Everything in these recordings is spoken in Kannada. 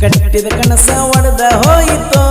ಕಟ್ಟಿದ ಕನಸ ಒಡೆದ ಹೋಯಿತೋ?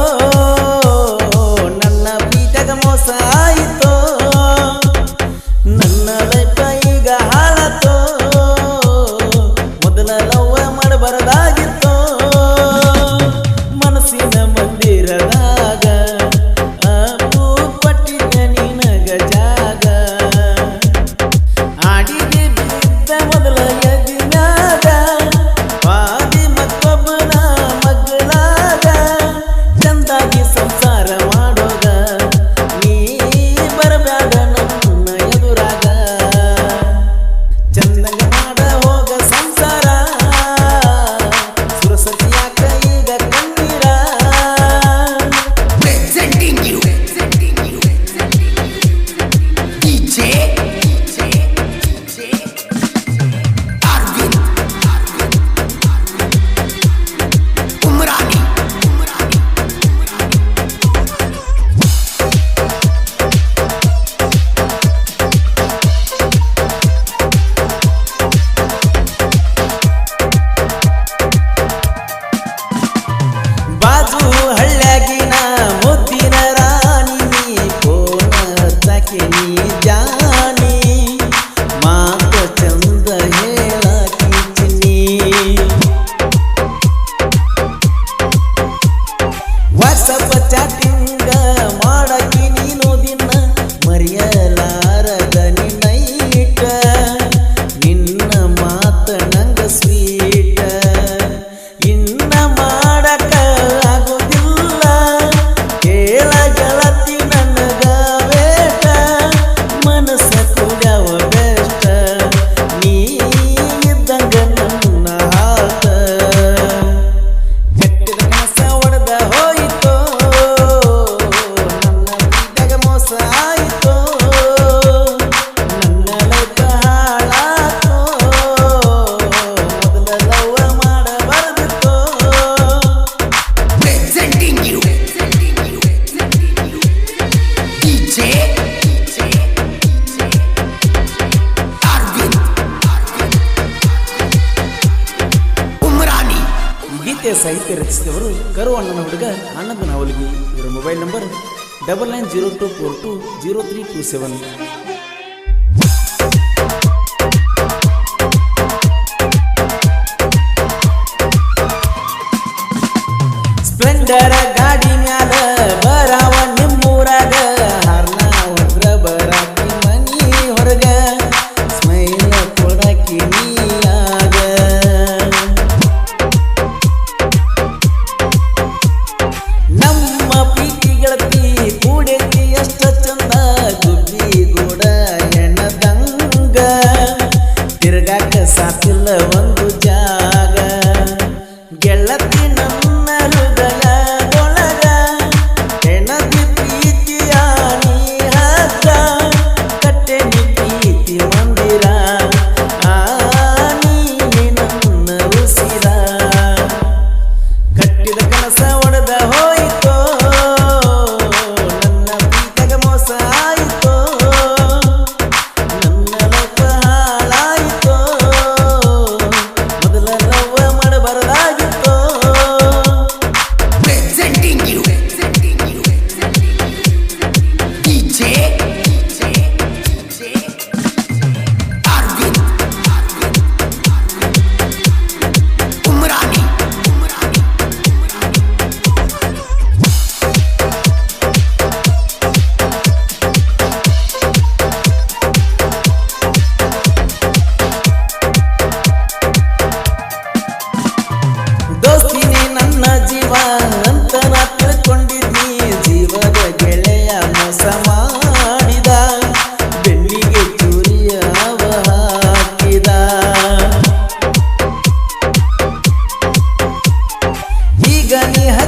ನಾಟ್ಯ ಸಾಹಿತ್ಯ ರಚಿಸಿದವರು ಕರು ಅಣ್ಣನ ಹುಡುಗ ಆನಂದ ಅವಲಿಗೆ ಇವರ mobile number double nine zero two four two zero three two seven.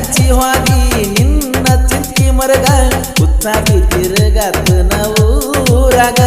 ಸಚಿವಾಗಿ ನಿನ್ನ ಚಿಕ್ಕಿ ಮರಗ ಉತ್ತಾಗಿ ತಿರುಗಾತ ನಾವು ಊರಾಗ.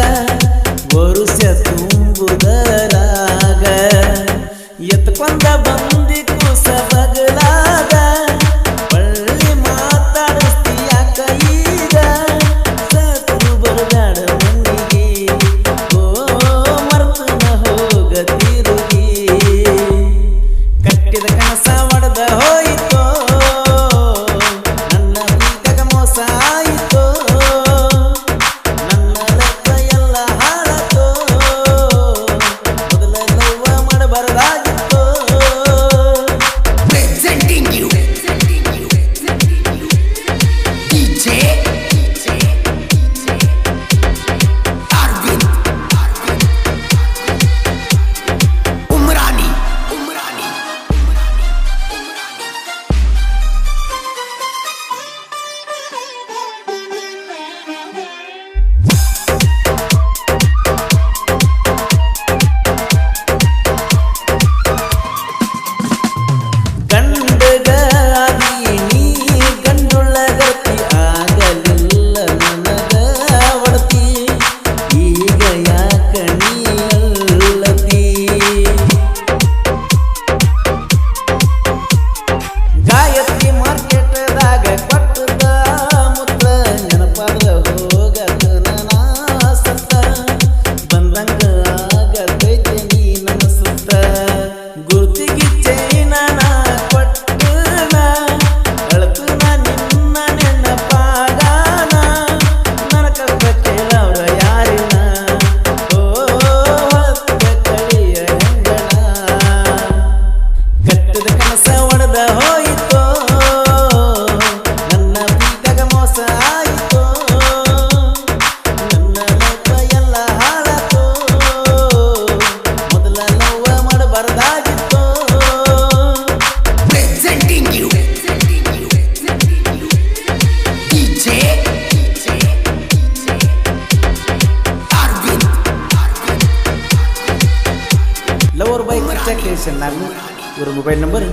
ಎಲೆಕ್ಟ್ರಿಷಿಯನ್ ನಾಗು ಇವರ mobile number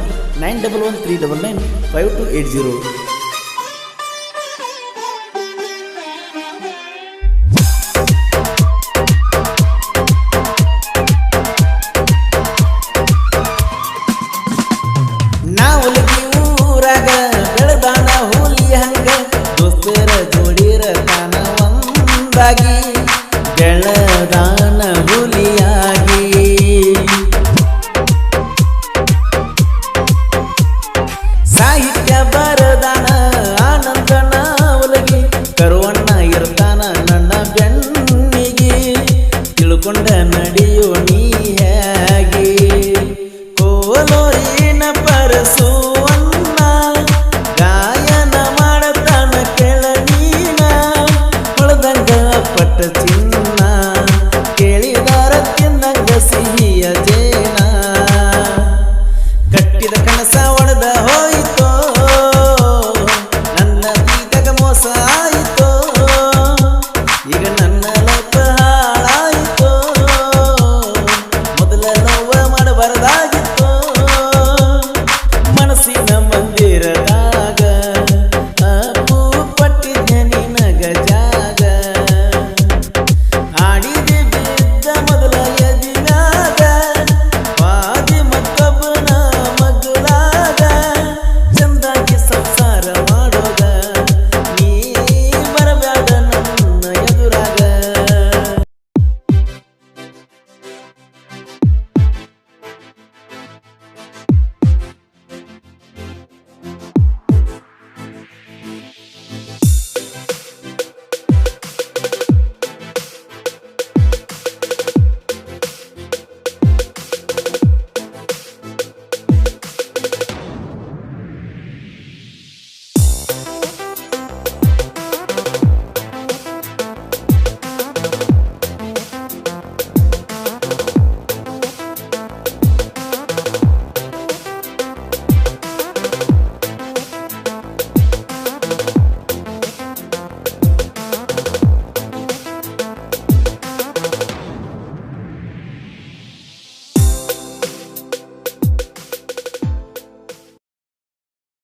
nine double one three double nine five two eight zero